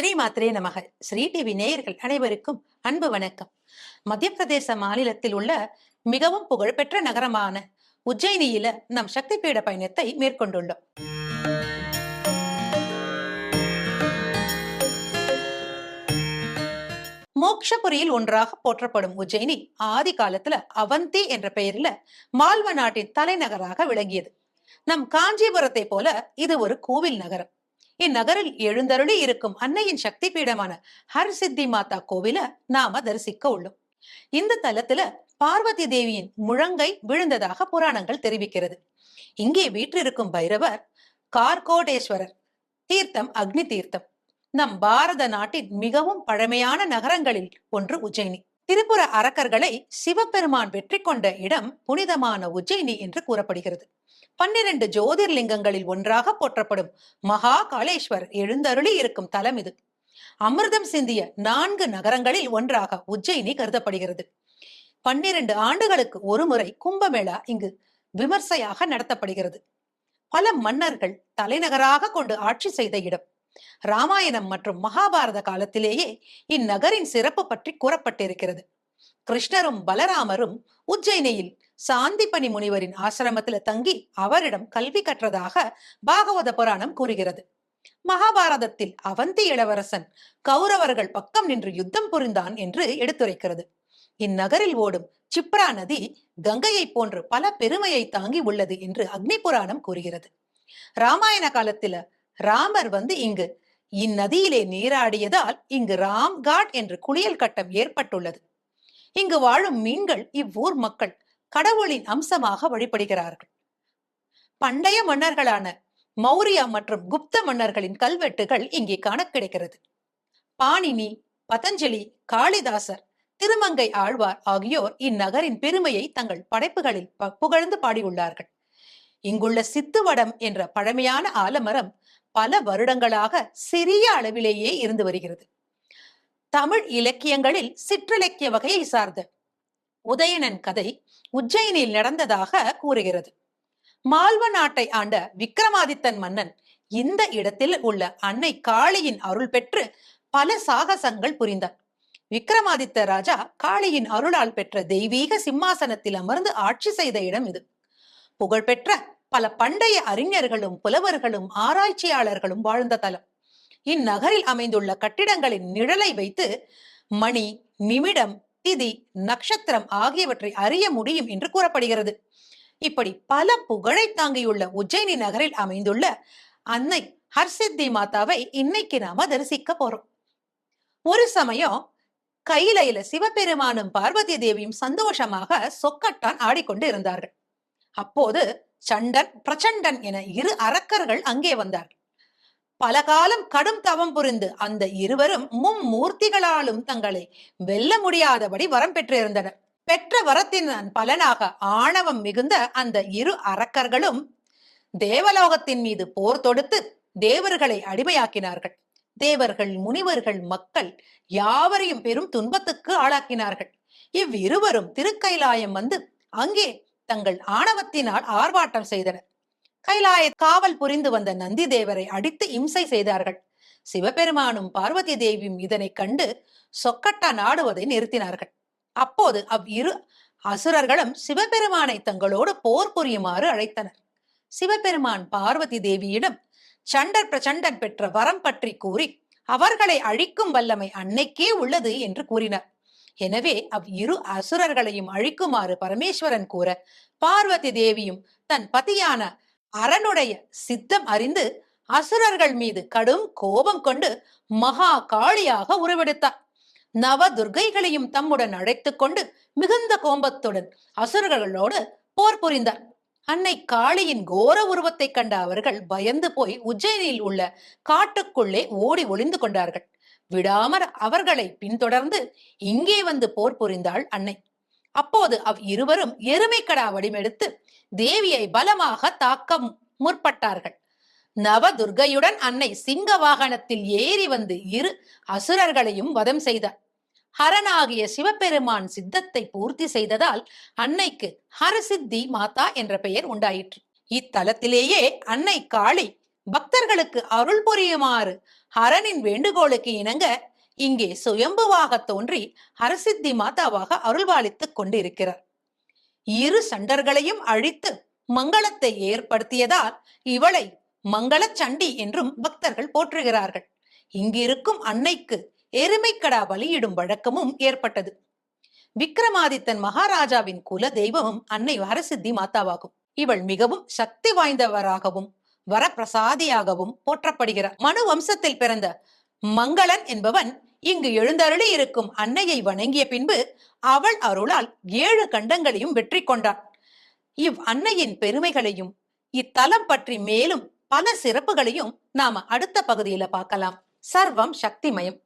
ஸ்ரீமாத்ரே நமக. ஸ்ரீ டிவி நேயர்கள் அனைவருக்கும் அன்பு வணக்கம். மத்திய பிரதேச மாநிலத்தில் உள்ள மிகவும் புகழ்பெற்ற நகரமான உஜ்ஜயினியில நம் சக்தி பீட பயணத்தை மேற்கொண்டுள்ளோம். மோக்ஷபுரியில் ஒன்றாக போற்றப்படும் உஜ்ஜயினி ஆதி காலத்துல அவந்தி என்ற பெயர்ல மால்வ நாட்டின் தலைநகராக விளங்கியது. நம் காஞ்சிபுரத்தை போல இது ஒரு கோவில் நகரம். இந்நகரில் எழுந்தருளி இருக்கும் அன்னையின் சக்தி பீடமான ஹர் சித்தி மாதா கோவில நாம தரிசிக்க உள்ளோம். இந்த தலத்துல பார்வதி தேவியின் முழங்கை விழுந்ததாக புராணங்கள் தெரிவிக்கிறது. இங்கே வீற்றிருக்கும் பைரவர் கார்கோடேஸ்வரர் தீர்த்தம் அக்னி தீர்த்தம் நம் பாரத நாட்டின் மிகவும் பழமையான நகரங்களில் ஒன்று உஜ்ஜயினி. திரிபுர அரக்கர்களை சிவபெருமான் வெற்றி கொண்ட இடம் புனிதமான உஜ்ஜயினி என்று கூறப்படுகிறது. பன்னிரண்டு ஜோதிர்லிங்கங்களில் ஒன்றாக போற்றப்படும் மகா காளேஸ்வர் எழுந்தருளி இருக்கும் தலம் இது. அமிர்தம் சிந்திய நான்கு நகரங்களில் ஒன்றாக உஜ்ஜயினி கருதப்படுகிறது. பன்னிரண்டு ஆண்டுகளுக்கு ஒருமுறை கும்பமேளா இங்கு விமர்சையாக நடத்தப்படுகிறது. பல மன்னர்கள் தலைநகராக கொண்டு ஆட்சி செய்த இடம். ராமாயணம் மற்றும் மகாபாரத காலத்திலேயே இந்நகரின் சிறப்பு பற்றி கூறப்பட்டிருக்கிறது. கிருஷ்ணரும் பலராமரும் உஜ்ஜயினியில் சாந்திபனி முனிவரின் ஆசிரமத்தில் தங்கி அவரிடம் கல்வி கற்றதாக பாகவத புராணம் கூறுகிறது. மகாபாரதத்தில் அவந்தி இளவரசன் கௌரவர்கள் பக்கம் நின்று யுத்தம் புரிந்தான் என்று எடுத்துரைக்கிறது. இந்நகரில் ஓடும் சிப்ரா நதி கங்கையை போன்று பல பெருமையை தாங்கி உள்ளது என்று அக்னி புராணம் கூறுகிறது. ராமாயண காலத்தில ராமர் வந்து இங்கு இந்நதியிலே நீராடியதால் இங்கு ராம் காட் என்று குளியல் கட்டம் ஏற்பட்டுள்ளது. இங்கு வாழும் மீன்கள் இவ்வூர் மக்கள் கடவுளின் அம்சமாக வழிபடுகிறார்கள். பண்டைய மன்னர்களான மௌரியா மற்றும் குப்த மன்னர்களின் கல்வெட்டுகள் இங்கே காண கிடைக்கிறது பாணினி பதஞ்சலி காளிதாசர் திருமங்கை ஆழ்வார் ஆகியோர் இந்நகரின் பெருமையை தங்கள் படைப்புகளில் ப- புகழ்ந்து பாடியுள்ளார்கள். இங்குள்ள சித்துவடம் என்ற பழமையான ஆலமரம் பல வருடங்களாக சிறிய அளவிலேயே இருந்து வருகிறது. தமிழ் இலக்கியங்களில் சிற்றிலக்கிய வகையை சார்ந்த உதயணன் கதை உஜ்ஜயினில் நடந்ததாக கூறுகிறது. மால்வ நாட்டை ஆண்ட விக்ரமாதித்தன் மன்னன் இந்த இடத்தில் உள்ள அன்னை காளியின் அருள் பெற்று பல சாகசங்கள் புரிந்தார் விக்ரமாதித்த ராஜா காளியின் அருளால் பெற்ற தெய்வீக சிம்மாசனத்தில் அமர்ந்து ஆட்சி செய்த இடம் இது. புகழ்பெற்ற பல பண்டைய அறிஞர்களும் புலவர்களும் ஆராய்ச்சியாளர்களும் வாழ்ந்த தலம். இந்நகரில் அமைந்துள்ள கட்டிடங்களின் நிழலை வைத்து மணி நிமிடம் திதி நட்சத்திரம் ஆகியவற்றை அறிய முடியும் என்று கூறப்படுகிறது. இப்படி பல புகழை தாங்கியுள்ள உஜ்ஜயினி நகரில் அமைந்துள்ள அன்னை ஹர்சித்தி மாதாவை இன்னைக்கு நாம தரிசிக்க போறோம். ஒரு சமயம் கையிலையில சிவபெருமானும் பார்வதி தேவியும் சந்தோஷமாக சொக்கட்டான் ஆடிக்கொண்டு இருந்தார்கள். அப்போது சண்டன் பிரச்சண்டன் என இரு அரக்கர்கள் அங்கே வந்தார்கள். பல காலம் கடும் தவம் புரிந்து அந்த இருவரும் மும்மூர்த்திகளாலும் தங்களை வெல்ல முடியாதபடி வரம் பெற்றிருந்தனர். பெற்ற வரத்தின் பலனாக ஆணவம் மிகுந்த அந்த இரு அரக்கர்களும் தேவலோகத்தின் மீது போர் தொடுத்து தேவர்களை அடிமையாக்கினார்கள். தேவர்கள் முனிவர்கள் மக்கள் யாவரையும் பெரும் துன்பத்துக்கு ஆளாக்கினார்கள். இவ்விருவரும் திருக்கைலாயம் வந்து அங்கே தங்கள் ஆணவத்தினால் ஆர்ப்பாட்டம் செய்தனர். கைலாய காவல் புரிந்து வந்த நந்தி தேவரை அடித்து இம்சை செய்தார்கள். சிவபெருமானும் பார்வதி தேவியும் இதனைக் கண்டு சொக்கட்டா நாடுவதை நிறுத்தினார்கள். அப்போது அவ்விரு அசுரர்களும் சிவபெருமானை தங்களோடு போர் புரியுமாறு அழைத்தனர். சிவபெருமான் பார்வதி தேவியிடம் சண்டர் பிரச்சண்டன் பெற்ற வரம் பற்றி கூறி அவர்களை அழிக்கும் வல்லமை அன்னைக்கே உள்ளது என்று கூறினார். எனவே அவ் இரு அசுரர்களையும் அழிக்குமாறு பரமேஸ்வரன் கூற பார்வதி தேவியும் தன் பதியான அரனுடைய சித்தம் அறிந்து அசுரர்கள் மீது கடும் கோபம் கொண்டு மகா காளியாக உருவெடுத்தார். நவ துர்கைகளையும் தம்முடன் அழைத்துக் கொண்டு மிகுந்த கோபத்துடன் அசுரர்களோடு போர் புரிந்தார். அன்னை காளியின் கோர உருவத்தை கண்ட அவர்கள் பயந்து போய் உஜ்ஜயினில் உள்ள காட்டுக்குள்ளே ஓடி ஒளிந்து கொண்டார்கள். விடாமற் அவர்களை பின்தொடர்ந்து இங்கே வந்து போர் புரிந்தாள் அன்னை. அப்போது அவ் இருவரும் எருமைக்கடா வடிமெடுத்து தேவியை பலமாக தாக்க முற்பட்டார்கள். நவதுர்கையுடன் அன்னை சிங்க வாகனத்தில் ஏறி வந்து இரு அசுரர்களையும் வதம் செய்தார். ஹரனாகிய சிவபெருமான் சித்தத்தை பூர்த்தி செய்ததால் அன்னைக்கு ஹரசித்தி மாதா என்ற பெயர் உண்டாயிற்று. இத்தலத்திலேயே அன்னை காளி பக்தர்களுக்கு அருள் புரியுமாறு ஹரனின் வேண்டுகோளுக்கு இணங்க இங்கே சுயம்புவாக தோன்றி ஹரசித்தி மாதாவாக அருள்வாளித்துக் கொண்டிருக்கிறார். இரு சண்டர்களையும் அழித்து மங்களத்தை ஏற்படுத்தியதால் இவளை மங்கள சண்டி என்றும் பக்தர்கள் போற்றுகிறார்கள். இங்கிருக்கும் அன்னைக்கு எருமைக்கடா பலியிடும் வழக்கமும் ஏற்பட்டது. விக்ரமாதித்தன் மகாராஜாவின் குல தெய்வமும் அன்னை வரசித்தி மாதாவாகும். இவள் மிகவும் சக்தி வாய்ந்தவராகவும் வரப்பிரசாதியாகவும் போற்றப்படுகிறார். மனு வம்சத்தில் பிறந்த மங்களன் என்பவன் இங்கு எழுந்தருளி இருக்கும் அன்னையை வணங்கிய பின்பு அவள் அருளால் ஏழு கண்டங்களையும் வெற்றி கொண்டான். இவ் அன்னையின் பெருமைகளையும் இத்தலம் பற்றி மேலும் பல சிறப்புகளையும் நாம அடுத்த பகுதியில பார்க்கலாம். சர்வம் சக்திமயம்.